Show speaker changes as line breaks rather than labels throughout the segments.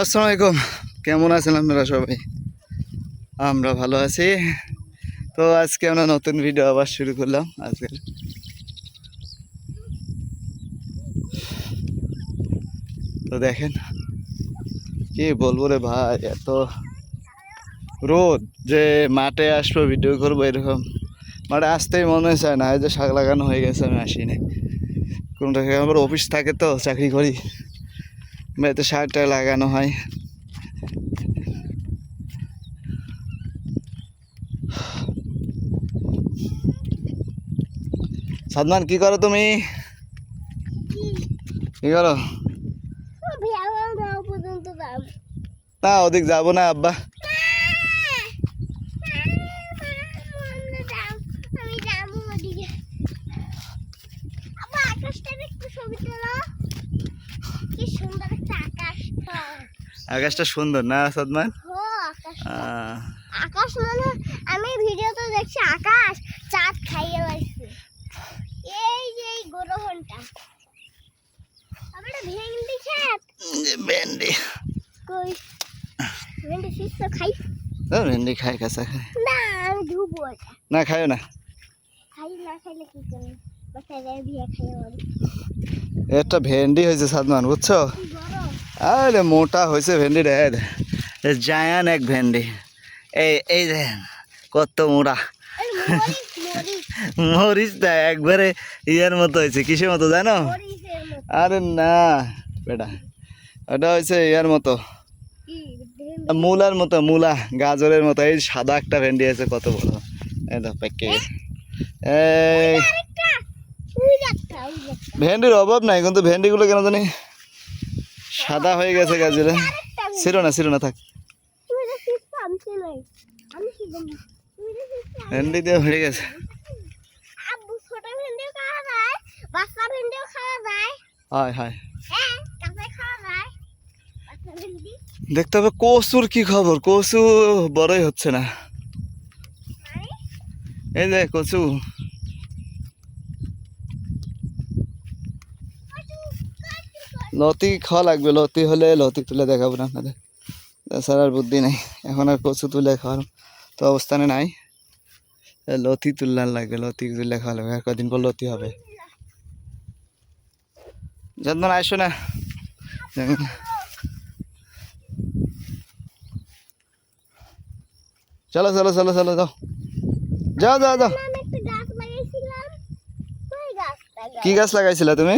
আসসালামু আলাইকুম কেমন আছেন আপনারা সবাই? আমরা ভালো আছি। তো আজকে আমরা নতুন ভিডিও আবার শুরু করলাম আজকের। তো দেখেন, কি বলব রে ভাই, এত রোদ যে মাঠে আসব ভিডিও করব এরকম। মাঠে আসতেই মনে চায় না যে শাক লাগানো হয়ে গেছে আমি আসিনি কোনটা আমার অফিস থাকে তো, চাকরি করি। বাড়িতে সারটা লাগানো হয়। সাদমান কি করো তুমি? কি করো? না ওদিক যাব না আব্বা
আমি যাব ওদিকে আবার আকাশটা একটু ছবি তোলো কি সুন্দর একটা আকাশ
আকাশটা সুন্দর না সাদমান?
হো আকাশ মানে আমি ভিডিওতে দেখছি আকাশ চাঁদ খাইয়ে লাগছে এই যে এই গ্রহণটা। আমরা ভেন্ডি খেত।
ভেন্ডি
কই? ভেন্ডি খাই।
ও, ভেন্ডি খাই কাঁচা খাই।
না আমি ধুবো
না খাইও না?
খাই না খাইলে কি করব? বাসায় বিয়ে খাইয়ে
একটা ভেন্ডি হয়েছে সাদমান বুঝছ? আরে মোটা হয়েছে ভেন্ডি রে জায়ান এক ভেন্ডি। এই এই কত
এই মরিচ
মরিচটা একবারে ইয়ের মতো হয়েছে। কিসের মতো জানো? আরে না বেটা ওটা হয়েছে ইয়ার মতো। মূলার মতো মূলা গাজরের মতো। এই সাদা একটা ভেন্ডি আছে কত বড়। এই তো এই
একটা।
ভেন্ডির অভাব নাই কিন্তু ভেন্ডিগুলো কেন জানি সাদা হয়ে গেছে গাজরে। ছিল না ছিল। না। থাক
শিষ্য
ভেন্ডি দিয়ে ভরে গেছে। হয়। হয়
হ্যাঁ
দেখতে হবে কচুর কি খবর। কচু বড়ই হচ্ছে না।
মানে?
এই যে কচু লতি খাওয়া লাগবে লতি হলে লতি তুলে দেখাবো না আপনাদের। তাছাড়া আর বুদ্ধি নেই এখন আর কচু তুলে খাওয়ার তো অবস্থানে নাই। লতি তুললার লাগবে লতি তুলে খাওয়া লাগবে আর কদিন পর লতি হবে। যত্ন আসো না চলো চলো চলো চলো যাও। যাও যাও যাও। কি গাছ লাগাইছিলা তুমি?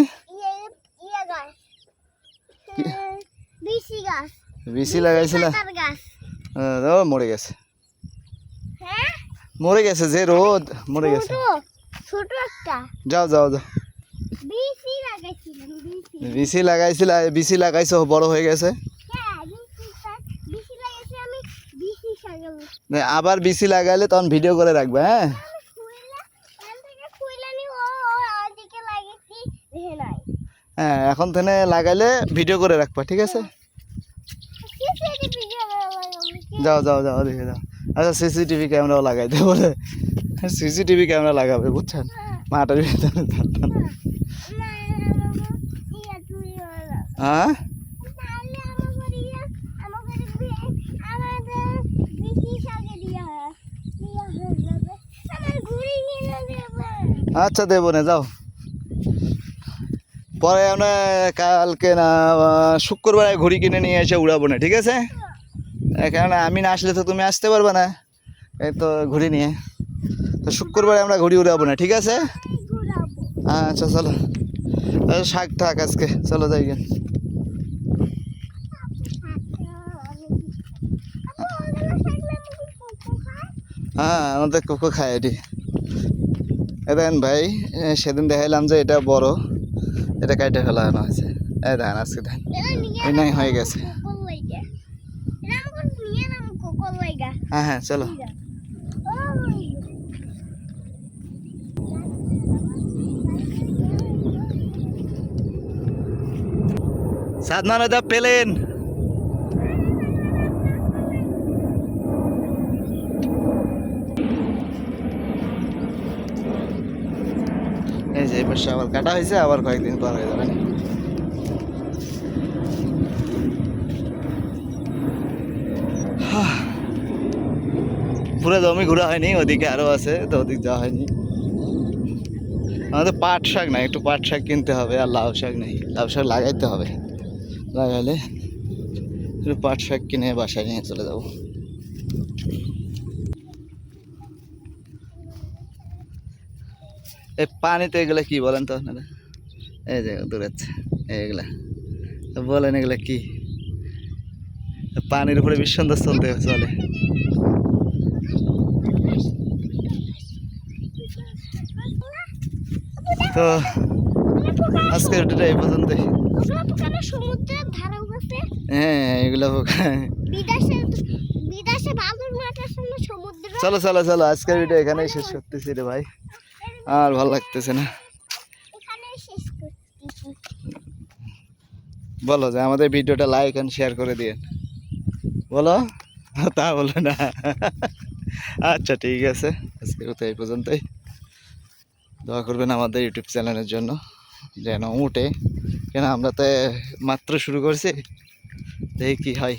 বিসি গাছ।
বিসি লাগাইছিলা? ও মরে গেছে।
হ্যাঁ?
মরে গেছে যে রোদ মরে গেছে।
ছোট একটা।
যাও যাও যাও।
বিসি লাগাইছিলাম বিসি
লাগাইছিলা বিসি লাগাইছো বড় হয়ে গেছে।
হ্যাঁ
আবার বিসি লাগাইলে তখন ভিডিও করে রাখবে হ্যাঁ? হ্যাঁ এখন থেকে লাগাইলে ভিডিও করে রাখবা ঠিক আছে
কি সেটি ভিডিও লাগাবো
যাও যাও যাও, দেখে যাও। আচ্ছা সিসিটিভি ক্যামেরাও লাগাই দেবো বলে। সিসিটিভি ক্যামেরা লাগাবে, বুঝছেন? মাটার ভিতরে হ্যাঁ? আচ্ছা দেবো না, যাও। পরে আমরা কালকে না শুক্রবারে ঘুড়ি কিনে নিয়ে এসে উড়াবো না, ঠিক আছে? কারণ আমি না আসলে তো তুমি আসতে পারবে না। এই তো ঘুড়ি নিয়ে। তো শুক্রবারে আমরা ঘুড়ি উড়াবো না, ঠিক আছে? আচ্ছা চলো। শাক থাক আজকে, চলো যাই গে হ্যাঁ আমাদের কোকো খায় এটি। এ, দেখেন ভাই সেদিন দেখাইলাম যে এটা বড়, এটা কাইটে ফেলা হয়েছে। এই দেখেন আজকে দেখেন এই নাই, হয়ে গেছে। হ্যাঁ হ্যাঁ চলো। সাদমান ওটা পেলেন। এই যে পাশে আবার কাটা হয়েছে আবার কয়েকদিন পর হয়ে যাবে। পুরো জমি ঘোরা হয়নি, ওদিকে আরও আছে, তো ওদিক যাওয়া হয়নি। আমাদের পাট শাক নাই, একটু পাট শাক কিনতে হবে আর লাউ শাক নেই, লাউ শাক লাগাইতে হবে। লাগালে একটু পাট শাক কিনে বাসায় নিয়ে চলে যাব। এই পানিতে এগুলো কি বলেন তো আপনারা? এই যে দূরাচ্ছে এগুলা বলেন এগুলা কি? পানির উপরে বিশ্বন্দর চলতে চলে। তো ভিডিওটা এই পর্যন্তই।
সমুদ্রের
হ্যাঁ এগুলো
বিদেশে বিদেশে বালুর মাঠের সঙ্গে সমুদ্র
চলো চলো চলো আজকের ভিডিও এখানেই শেষ করতেছি রে ভাই। আর ভালো লাগতেছে না। বলো যে আমাদের ভিডিওটা লাইক অ্যান্ড শেয়ার করে দিন বলো? তা বলো না। আচ্ছা ঠিক আছে। আজকের মতো এই পর্যন্তই। দোয়া করবেন আমাদের ইউটিউব চ্যানেলের জন্য, যেন উঠে। কেন, আমরা তো মাত্র শুরু করছি, দেখি কী হয়।